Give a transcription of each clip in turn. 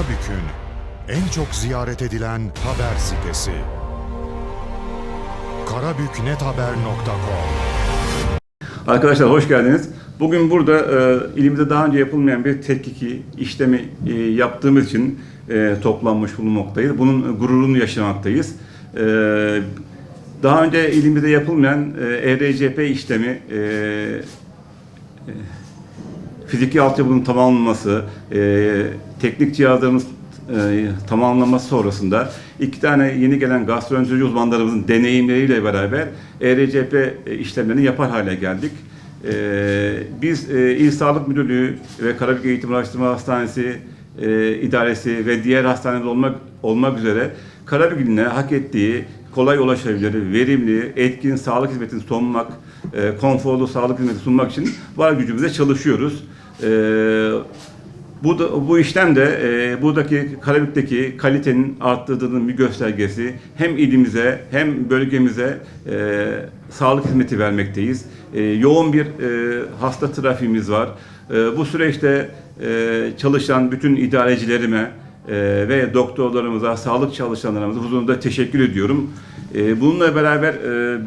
Karabük'ün en çok ziyaret edilen haber sitesi. karabüknethaber.com Arkadaşlar hoş geldiniz. Bugün burada e, ilimizde daha önce yapılmayan bir tetkiki işlemi e, yaptığımız için e, toplanmış bulunmaktayız. Bunun gururunu yaşamaktayız. E, daha önce ilimizde yapılmayan e, ERCP işlemi e, e, fiziki altyapının tamamlanması, e, teknik cihazlarımız e, tamamlanması sonrasında iki tane yeni gelen gastroenteroloji uzmanlarımızın deneyimleriyle beraber ERCP işlemlerini yapar hale geldik. E, biz e, İl Sağlık Müdürlüğü ve Karabük Eğitim Araştırma Hastanesi e, idaresi ve diğer hastaneler olmak olmak üzere Karabük iline hak ettiği kolay ulaşabilir, verimli, etkin sağlık hizmetini sunmak, e, konforlu sağlık hizmeti sunmak için var gücümüzle çalışıyoruz. E, bu da, bu işlem de e, buradaki Karabük'teki kalitenin arttırdığının bir göstergesi. Hem ilimize hem bölgemize e, sağlık hizmeti vermekteyiz. E, yoğun bir e, hasta trafiğimiz var. E, bu süreçte e, çalışan bütün idarecilerime e, ve doktorlarımıza, sağlık çalışanlarımıza huzurunda teşekkür ediyorum. E, bununla beraber e,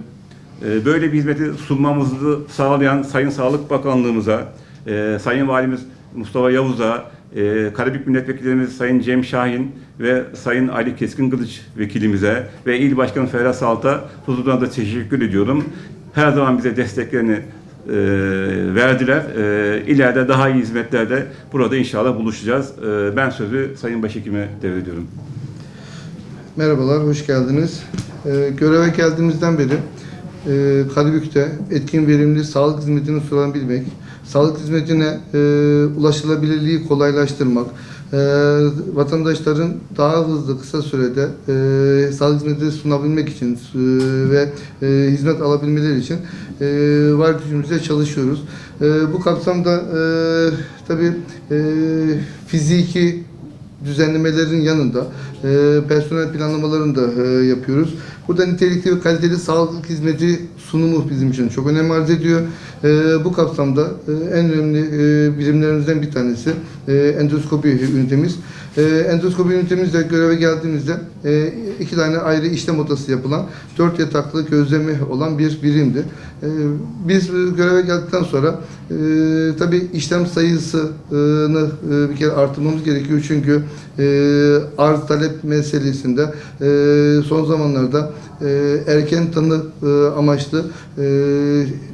e, böyle bir hizmeti sunmamızı sağlayan Sayın Sağlık Bakanlığımıza, e, Sayın Valimiz Mustafa Yavuz'a, e, Karabük Milletvekillerimiz Sayın Cem Şahin ve Sayın Ali Keskin Kılıç vekilimize ve İl Başkanı Ferhat Salt'a huzuruna da teşekkür ediyorum. Her zaman bize desteklerini e, verdiler. E, ileride daha iyi hizmetlerde burada inşallah buluşacağız. E, ben sözü Sayın Başhekim'e devrediyorum. Merhabalar, hoş geldiniz. Ee, göreve geldiğimizden beri e, Karabük'te etkin verimli sağlık hizmetini sunabilmek, sağlık hizmetine e, ulaşılabilirliği kolaylaştırmak, e, vatandaşların daha hızlı kısa sürede e, sağlık hizmeti sunabilmek için e, ve e, hizmet alabilmeleri için e, var gücümüzle çalışıyoruz. E, bu kapsamda e, tabii e, fiziki düzenlemelerin yanında e, personel planlamalarını da e, yapıyoruz. Burada nitelikli ve kaliteli sağlık hizmeti sunumu bizim için çok önem arz ediyor. E, bu kapsamda e, en önemli e, birimlerimizden bir tanesi e, endoskopi ünitemiz. E, endoskopi ünitemizde göreve geldiğimizde e, iki tane ayrı işlem odası yapılan dört yataklı gözlemi olan bir birimdi. E, biz göreve geldikten sonra e, tabii işlem sayısını e, bir kere artırmamız gerekiyor çünkü e, arz talep meselesinde e, son zamanlarda e, erken tanı e, amaçlı e,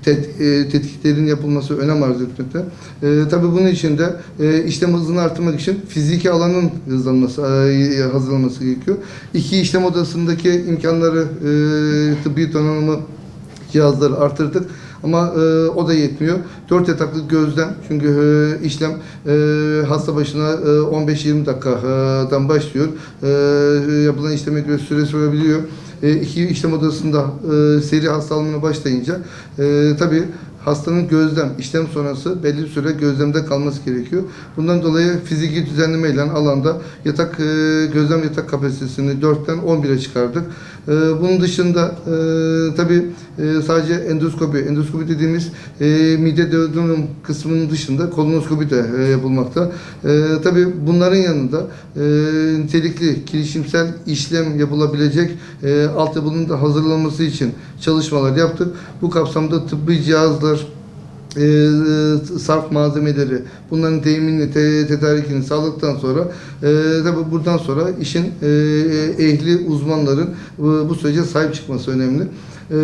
tet, e, tetkiklerin yapılması önem arz etmekte. E, tabii bunun için de e, işlem hızını artırmak için fiziki alanın hızlanması, e, hazırlanması gerekiyor. İki işlem odasındaki imkanları e, tıbbi donanımı cihazları artırdık. Ama e, o da yetmiyor. 4 yataklı gözlem çünkü e, işlem e, hasta başına e, 15-20 dakikadan başlıyor. E, yapılan işleme göre süre sürebiliyor. E, iki işlem odasında e, seri hasta alımına başlayınca e, tabii hastanın gözlem, işlem sonrası belli bir süre gözlemde kalması gerekiyor. Bundan dolayı fiziki düzenleme ile alanda yatak e, gözlem yatak kapasitesini 4'ten 11'e çıkardık. E, bunun dışında e, tabii e, sadece endoskopi, endoskopi dediğimiz mide duodenum kısmının dışında kolonoskopi de yapılmakta. Tabii bunların yanında nitelikli, girişimsel işlem yapılabilecek altyapının da hazırlanması için çalışmalar yaptık. Bu kapsamda tıbbi cihazlar, e, sarf malzemeleri, bunların teminini, te, tedarikini sağladıktan sonra e, tabi buradan sonra işin e, ehli uzmanların bu, bu sürece sahip çıkması önemli. E,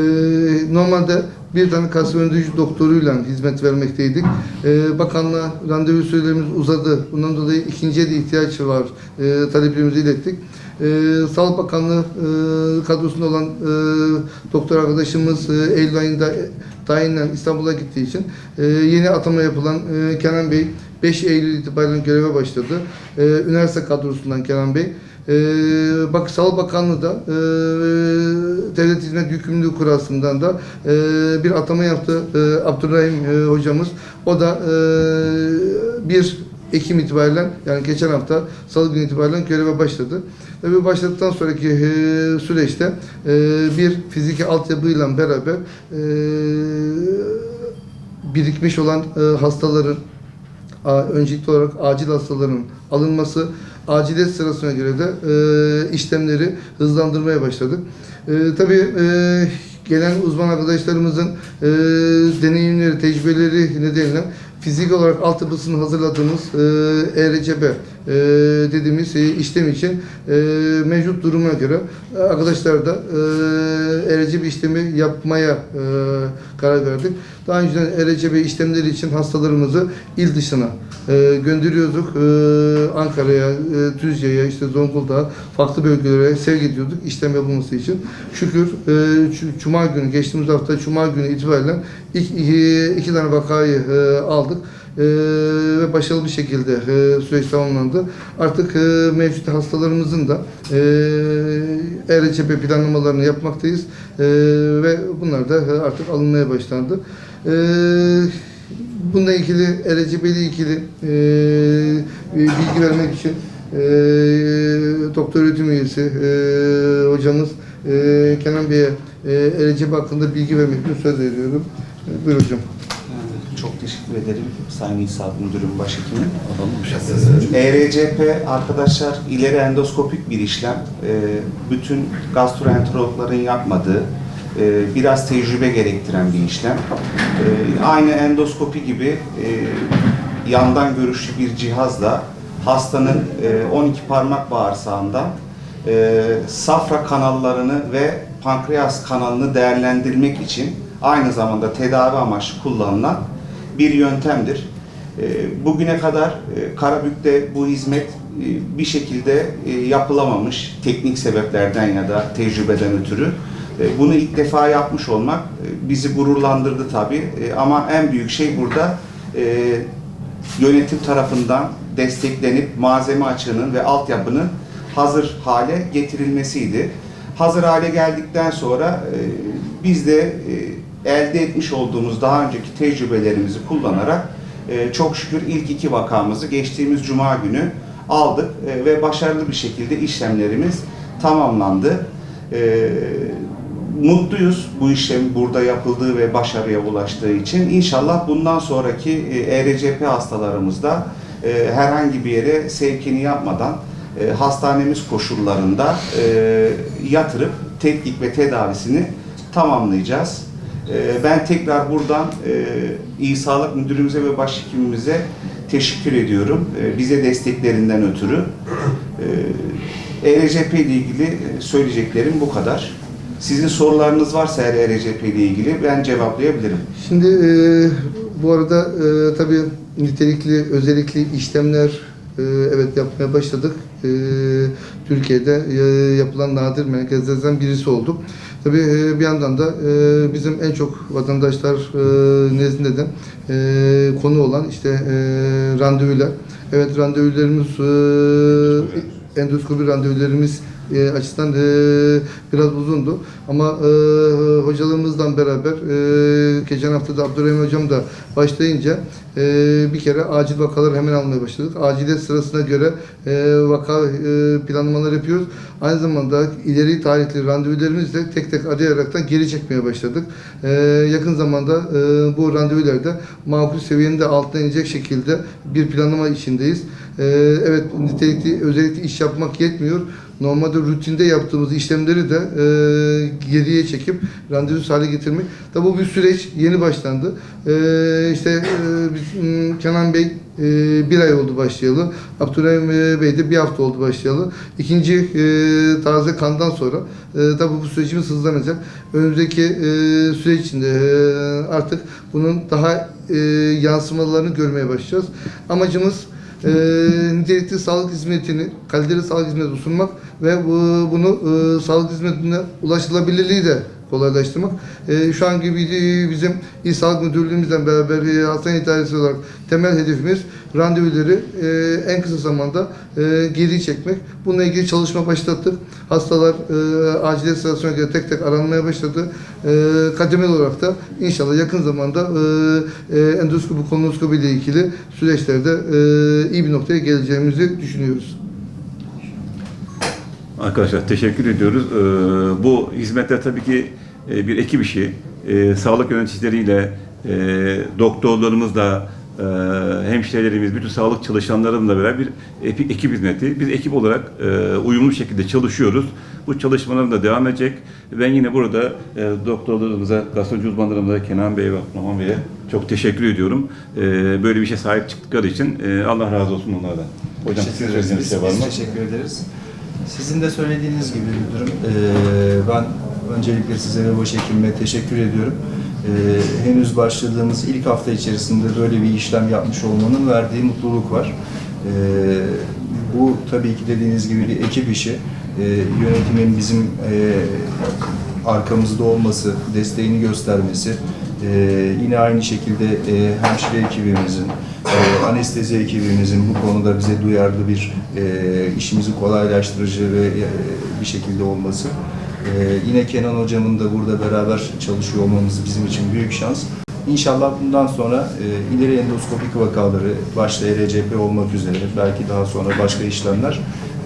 normalde bir tane gastroenteroloji doktoruyla hizmet vermekteydik. E, bakanlığa randevu sürelerimiz uzadı. Bundan dolayı ikinciye de ihtiyaç var. E, taleplerimizi ilettik. E, Sağlık Bakanlığı e, kadrosunda olan e, doktor arkadaşımız e, Eylül ayında tayinle İstanbul'a gittiği için e, yeni atama yapılan e, Kenan Bey 5 Eylül itibariyle göreve başladı. E, üniversite kadrosundan Kenan Bey. E, bak Sağlık Bakanlığı da e, Devlet Hizmet Yükümlülüğü Kurası'ndan da e, bir atama yaptı e, Abdurrahim e, hocamız. O da e, bir Ekim itibariyle yani geçen hafta Salı günü itibariyle göreve başladı. Tabii başladıktan sonraki e, süreçte e, bir fiziki altyapıyla beraber e, birikmiş olan e, hastaların öncelikli olarak acil hastaların alınması, aciliyet sırasına göre de işlemleri hızlandırmaya başladık. E, tabii e, gelen uzman arkadaşlarımızın deneyimleri, tecrübeleri nedeniyle fizik olarak altyapısını hazırladığımız e, ERCP e, dediğimiz e, işlem için e, mevcut duruma göre e, arkadaşlar da e, ERCP işlemi yapmaya e, karar verdik. Daha önceden ERCP işlemleri için hastalarımızı il dışına e, gönderiyorduk. E, Ankara'ya, e, Düzce'ye, işte Zonguldak'a, farklı bölgelere sevk ediyorduk işlem yapılması için. Şükür e, Cuma günü, geçtiğimiz hafta Cuma günü itibaren ilk iki, iki tane vakayı e, aldık. E, ve başarılı bir şekilde e, süreç tamamlandı. Artık e, mevcut hastalarımızın da e, ERCP planlamalarını yapmaktayız. E, ve bunlar da artık alınmaya başlandı. E, bununla ilgili ERCP ile ilgili bilgi vermek için doktor öğretim üyesi hocamız Kenan Bey'e e, ERCP hakkında bilgi vermek için söz veriyorum. Buyur hocam. Çok teşekkür ederim Sayın İl Sağlık Müdürüm Başhekimim. ERCP arkadaşlar ileri endoskopik bir işlem. Ee, Bütün gastroenterologların yapmadığı, e, biraz tecrübe gerektiren bir işlem. Ee, Aynı endoskopi gibi e, yandan görüşlü bir cihazla hastanın e, 12 parmak bağırsağında e, safra kanallarını ve pankreas kanalını değerlendirmek için aynı zamanda tedavi amaçlı kullanılan bir yöntemdir. E, Bugüne kadar e, Karabük'te bu hizmet e, bir şekilde e, yapılamamış teknik sebeplerden ya da tecrübeden ötürü. Bunu ilk defa yapmış olmak bizi gururlandırdı tabii. Ama en büyük şey burada yönetim tarafından desteklenip malzeme açığının ve altyapının hazır hale getirilmesiydi. Hazır hale geldikten sonra biz de elde etmiş olduğumuz daha önceki tecrübelerimizi kullanarak e, çok şükür ilk iki vakamızı geçtiğimiz cuma günü aldık e, ve başarılı bir şekilde işlemlerimiz tamamlandı. E, mutluyuz bu işlem burada yapıldığı ve başarıya ulaştığı için. İnşallah bundan sonraki e, ERCP hastalarımızda e, herhangi bir yere sevkini yapmadan e, hastanemiz koşullarında e, yatırıp tetkik ve tedavisini tamamlayacağız. E, ben tekrar buradan e, İyi Sağlık Müdürümüze ve Başhekimimize teşekkür ediyorum. E, bize desteklerinden ötürü. E, ERCP ile ilgili e, söyleyeceklerim bu kadar. Sizin sorularınız varsa eğer ERCP ile ilgili ben cevaplayabilirim. Şimdi e, bu arada tabii nitelikli, özellikli işlemler evet yapmaya başladık. Türkiye'de e, yapılan nadir merkezlerden birisi olduk. Tabii e, bir yandan da e, bizim en çok vatandaşlar e, nezdinde de konu olan işte randevular. Evet randevularımız e, endoskopi randevularımız e, açısından e, biraz uzundu. Ama e, hocalarımızla beraber e, geçen hafta da Abdurrahim Hocam da başlayınca e, bir kere acil vakaları hemen almaya başladık. Aciliyet sırasına göre e, vaka e, planlamaları yapıyoruz. Aynı zamanda ileri tarihli randevularımızı tek tek arayaraktan geri çekmeye başladık. E, yakın zamanda e, bu randevularda makul seviyenin de altına inecek şekilde bir planlama içindeyiz. E, evet nitelikli özellikle iş yapmak yetmiyor. Normalde rutinde yaptığımız işlemleri de e, geriye çekip randevusuz hale getirmek. Tabi bu bir süreç yeni başlandı. E, işte e, biz, Kenan Bey e, bir ay oldu başlayalı. Abdurrahim e, Bey de bir hafta oldu başlayalı. İkinci e, taze kandan sonra e, tabi bu sürecimiz hızlanacak. Önümüzdeki e, süreç içinde e, artık bunun daha e, yansımalarını görmeye başlayacağız. Amacımız e, nitelikli sağlık hizmetini, kaliteli sağlık hizmeti sunmak ve bu, bunu e, sağlık hizmetine ulaşılabilirliği de kolaylaştırmak. E, şu anki bi- bizim İl Sağlık Müdürlüğümüzle beraber e, hastane idaresi olarak temel hedefimiz randevuları e, en kısa zamanda e, geri çekmek. Bununla ilgili çalışma başlattık. Hastalar e, aciliyet sırasına göre tek tek aranmaya başladı. E, kademeli olarak da inşallah yakın zamanda e, e, endoskopi, ile ilgili süreçlerde e, iyi bir noktaya geleceğimizi düşünüyoruz. Arkadaşlar teşekkür ediyoruz. Ee, bu hizmetler tabii ki e, bir ekip işi. Ee, sağlık yöneticileriyle, e, doktorlarımızla, e, hemşirelerimiz, bütün sağlık çalışanlarımızla beraber bir epi- ekip hizmeti. Biz ekip olarak e, uyumlu şekilde çalışıyoruz. Bu çalışmalarım da devam edecek. Ben yine burada e, doktorlarımıza, gastronomi uzmanlarımıza, Kenan Bey ve Abdurrahman Bey'e çok teşekkür ediyorum. E, böyle bir işe sahip çıktıkları için e, Allah razı olsun onlardan. Hocam Teşekkür ederiz. söyleyeceğiniz şey var mı? teşekkür ederiz. Sizin de söylediğiniz gibi müdürüm. Ee, ben öncelikle size ve başhekimime teşekkür ediyorum. Ee, henüz başladığımız ilk hafta içerisinde böyle bir işlem yapmış olmanın verdiği mutluluk var. Ee, bu tabii ki dediğiniz gibi bir ekip işi. Ee, yönetimin bizim e, arkamızda olması, desteğini göstermesi, ee, yine aynı şekilde e, hemşire ekibimizin, e, anestezi ekibimizin bu konuda bize duyarlı bir e, işimizi kolaylaştırıcı ve e, bir şekilde olması. E, yine Kenan hocamın da burada beraber çalışıyor olmamız bizim için büyük şans. İnşallah bundan sonra e, ileri endoskopik vakaları, başta RCP olmak üzere, belki daha sonra başka işlemler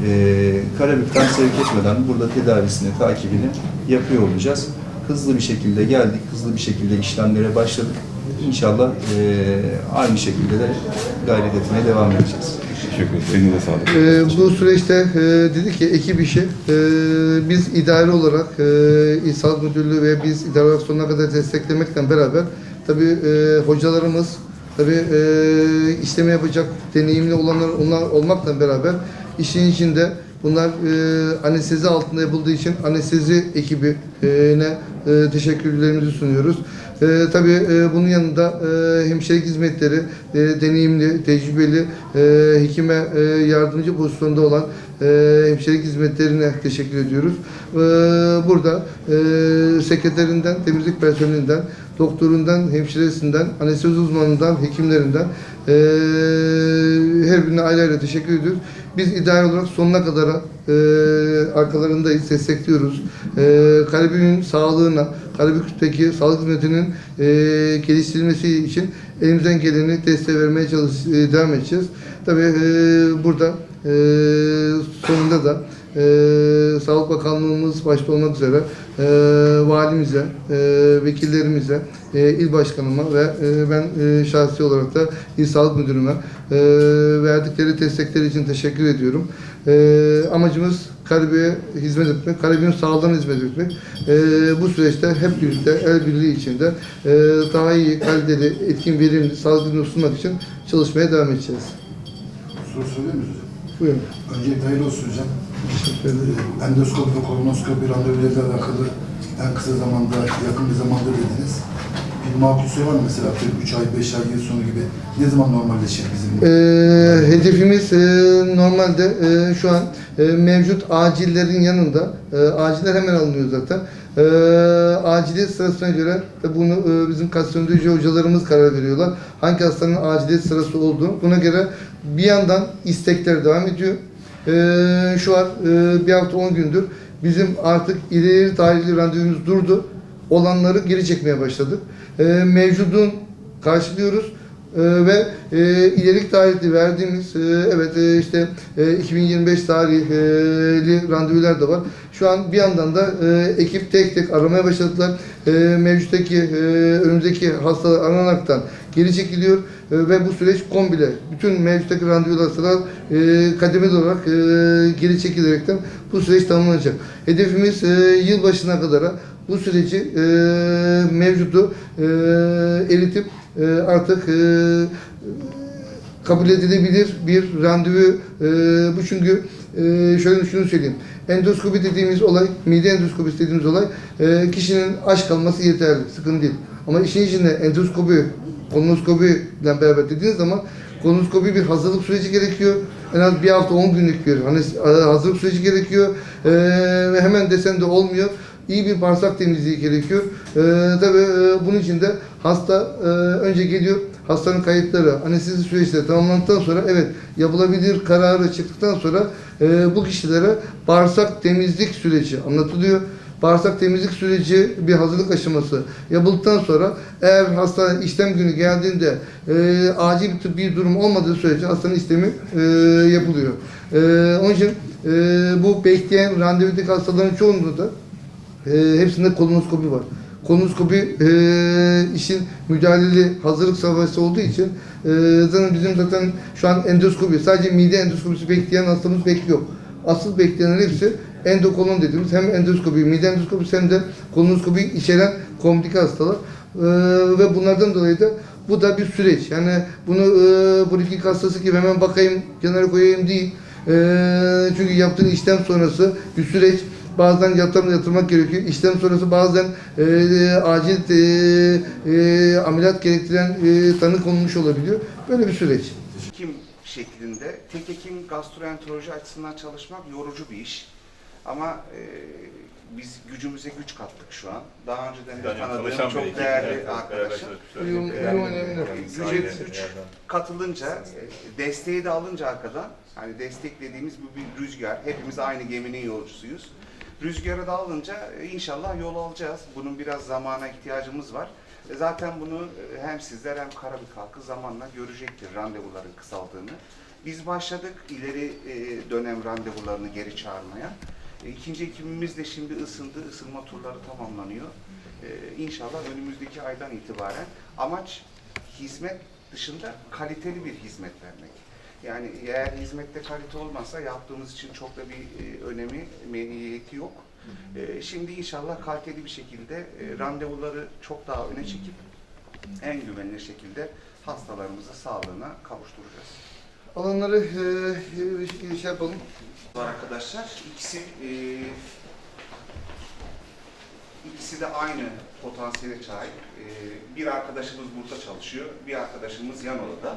e, Karabük'ten sevk etmeden burada tedavisini, takibini yapıyor olacağız. Hızlı bir şekilde geldik, hızlı bir şekilde işlemlere başladık. İnşallah e, aynı şekilde de gayret etmeye devam edeceğiz. Teşekkür ederim. Elinize sağlık. Ee, bu süreçte e, dedi ki ekip işi e, biz idare olarak e, İl Sağlık Müdürlüğü ve biz idare olarak sonuna kadar desteklemekle beraber tabii e, hocalarımız tabii e, işlemi yapacak deneyimli olanlar onlar olmakla beraber işin içinde bunlar e, anestezi altında yapıldığı için anestezi ekibine e, teşekkürlerimizi sunuyoruz. E, tabii e, bunun yanında e, hemşirelik hizmetleri e, deneyimli, tecrübeli, e, hekime e, yardımcı pozisyonda olan e, hemşirelik hizmetlerine teşekkür ediyoruz. E, burada e, sekreterinden, temizlik personelinden, doktorundan, hemşiresinden, anestezi uzmanından, hekimlerinden e, her birine ayrı ayrı teşekkür ediyoruz. Biz idare olarak sonuna kadar e, arkalarındayız, destekliyoruz. E, Karabük'ün sağlığına, Karabük'teki sağlık hizmetinin e, geliştirilmesi için elimizden geleni desteği vermeye çalış, devam edeceğiz. Tabii e, burada e, sonunda da e, Sağlık Bakanlığımız başta olmak üzere e, valimize, e, vekillerimize, e, il başkanıma ve e, ben e, şahsi olarak da il sağlık müdürüme e, verdikleri destekleri için teşekkür ediyorum. E, amacımız Karabük'e hizmet etmek, Karabük'ün sağlığına hizmet etmek. E, bu süreçte hep birlikte el birliği içinde e, daha iyi, kaliteli, etkin, verimli sağlık hizmeti sunmak için çalışmaya devam edeceğiz. Soru miyiz hocam? Buyurun. Öncelikle hayırlı olsun hocam. Teşekkür ederim. Endoskopi ve kolonoskopi randevularıyla alakalı en kısa zamanda, yakın bir zamanda dediniz. Bir makul süre var mı mesela? 3 ay, 5 ay, yıl sonu gibi. Ne zaman normalleşir bizim? Ee, hedefimiz e, normalde e, şu an e, mevcut acillerin yanında, e, aciller hemen alınıyor zaten. E, aciliyet sırasına göre de bunu e, bizim kastiyoloji hocalarımız karar veriyorlar. Hangi hastanın aciliyet sırası olduğu. Buna göre bir yandan istekler devam ediyor. E, şu an e, bir hafta 10 gündür bizim artık ileri tarihli randevumuz durdu. Olanları geri çekmeye başladık. E, mevcudun karşılıyoruz. Ee, ve e, ilerik tarihli verdiğimiz e, evet e, işte e, 2025 tarihli randevular da var. Şu an bir yandan da e, ekip tek tek aramaya başladılar. E, mevcuttaki e, önümüzdeki hastalar aranaraktan geri çekiliyor e, ve bu süreç kombile bütün mevcuttaki randevu hastalar e, kademeli olarak e, geri çekilerekten bu süreç tamamlanacak. Hedefimiz e, yılbaşına kadar bu süreci e, mevcudu e, eritip e, artık e, kabul edilebilir bir randevu. E, bu çünkü e, şöyle şunu söyleyeyim. Endoskopi dediğimiz olay, mide endoskopisi dediğimiz olay e, kişinin aç kalması yeterli, sıkıntı değil. Ama işin içinde endoskopi, kolonoskopi ile beraber dediğiniz zaman kolonoskopi bir hazırlık süreci gerekiyor. En az bir hafta 10 günlük bir hani hazırlık süreci gerekiyor. E, ve hemen desen de olmuyor iyi bir bağırsak temizliği gerekiyor. Ee, tabii e, bunun için de hasta e, önce geliyor, hastanın kayıtları, anestezi süreçleri tamamlandıktan sonra evet yapılabilir kararı çıktıktan sonra e, bu kişilere bağırsak temizlik süreci anlatılıyor. Bağırsak temizlik süreci bir hazırlık aşaması yapıldıktan sonra eğer hasta işlem günü geldiğinde e, acil bir tıbbi durum olmadığı sürece hastanın işlemi e, yapılıyor. E, onun için e, bu bekleyen randevudaki hastaların çoğunluğu da e, hepsinde kolonoskopi var. kolonoskopi e, işin müdahaleli hazırlık safhası olduğu için e, zaten bizim zaten şu an endoskopi sadece mide endoskopisi bekleyen hastamız bekliyor. Asıl bekleyenler hepsi endokolon dediğimiz hem endoskopi, mide endoskopisi hem de kolonoskopi içeren komplike hastalar. E, ve bunlardan dolayı da bu da bir süreç. Yani bunu e, poliklinik hastası gibi hemen bakayım, kenara koyayım değil. E, çünkü yaptığın işlem sonrası bir süreç. Bazen yatırım yatırmak gerekiyor. İşlem sonrası bazen e, e, acil e, e, ameliyat gerektiren e, tanı konulmuş olabiliyor. Böyle bir süreç. Hekim şeklinde tek hekim gastroenteroloji açısından çalışmak yorucu bir iş. Ama e, biz gücümüze güç kattık şu an. Daha önceden de Yani tanıdığım çok değerli evet, arkadaşım. çalışmışlar. Uyum, uyum önemli. Güce güç katılınca, e, desteği de alınca arkadan, hani desteklediğimiz bu bir rüzgar. Hepimiz aynı geminin yolcusuyuz. Rüzgarı da alınca e, inşallah yol alacağız. Bunun biraz zamana ihtiyacımız var. E, Zaten bunu e, hem sizler hem Karabük halkı zamanla görecektir randevuların kısaldığını. Biz başladık ileri dönem randevularını geri çağırmaya. İkinci ekibimiz de şimdi ısındı, ısınma turları tamamlanıyor. İnşallah önümüzdeki aydan itibaren amaç hizmet dışında kaliteli bir hizmet vermek. Yani eğer hizmette kalite olmazsa yaptığımız için çok da bir e, önemi, meniyeti yok. E, şimdi inşallah kaliteli bir şekilde e, randevuları çok daha öne çekip en güvenilir şekilde hastalarımızı sağlığına kavuşturacağız. Alanları e, e, şey yapalım. var arkadaşlar. İkisi e, ikisi de aynı potansiyele sahip. E, bir arkadaşımız burada çalışıyor, bir arkadaşımız yan odada.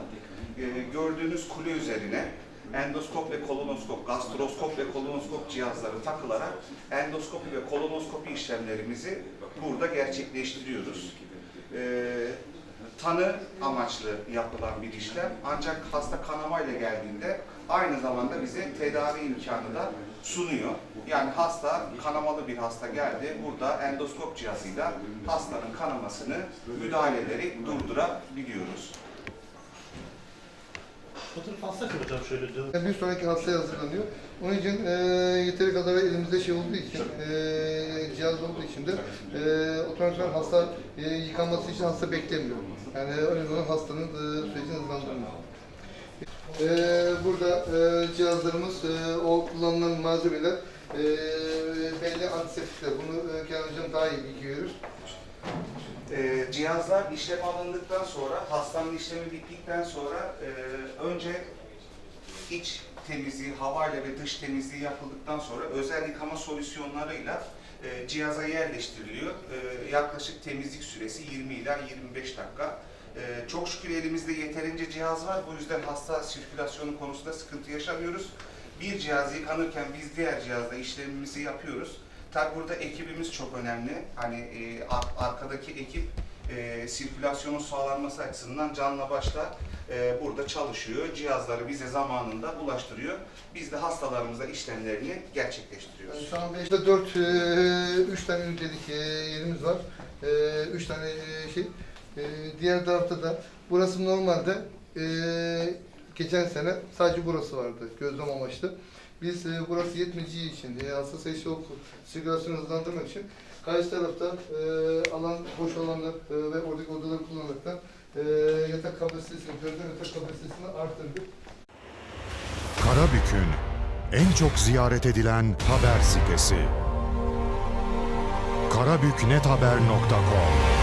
E, gördüğünüz kule üzerine endoskop ve kolonoskop, gastroskop ve kolonoskop cihazları takılarak endoskopi ve kolonoskopi işlemlerimizi burada gerçekleştiriyoruz. E, tanı amaçlı yapılan bir işlem. Ancak hasta kanamayla geldiğinde aynı zamanda bize tedavi imkanı da sunuyor. Yani hasta, kanamalı bir hasta geldi. Burada endoskop cihazıyla hastanın kanamasını müdahale ederek durdurabiliyoruz. Fotoğraf mı hocam şöyle. Yani bir sonraki hastaya hazırlanıyor. Onun için e, yeteri kadar elimizde şey olduğu için, e, cihaz olduğu için de e, otomatikman hasta e, yıkanması için hasta beklemiyor. Yani önemli olan hastanın e, sürecini hızlandırmak. E, burada e, cihazlarımız, e, o kullanılan malzemeler e, belli antiseptikler. Bunu e, Kenan Hocam daha iyi bilgi verir. Ee, cihazlar işlem alındıktan sonra, hastanın işlemi bittikten sonra e, önce iç temizliği, havayla ve dış temizliği yapıldıktan sonra özel yıkama solüsyonlarıyla e, cihaza yerleştiriliyor. E, yaklaşık temizlik süresi 20 ila 25 dakika. E, çok şükür elimizde yeterince cihaz var. Bu yüzden hasta sirkülasyonu konusunda sıkıntı yaşamıyoruz. Bir cihaz yıkanırken biz diğer cihazla işlemimizi yapıyoruz. Tabi burada ekibimiz çok önemli. Hani e, ar- arkadaki ekip e, sirkülasyonun sağlanması açısından canla başla e, burada çalışıyor. Cihazları bize zamanında ulaştırıyor. Biz de hastalarımıza işlemlerini gerçekleştiriyoruz. Şu an 5'te 4, 3 tane ünitelik e, yerimiz var. 3 tane e, şey. E, diğer tarafta da burası normalde e, geçen sene sadece burası vardı gözlem amaçlı. Biz e, burası yetmeyeceği için, e, hasta sayısı yok, sirkülasyonu hızlandırmak için karşı tarafta e, alan, boş alanlar e, ve oradaki odaları kullanaraktan e, yatak kapasitesini, gözlem yatak kapasitesini arttırdık. Karabük'ün en çok ziyaret edilen haber sitesi. karabüknethaber.com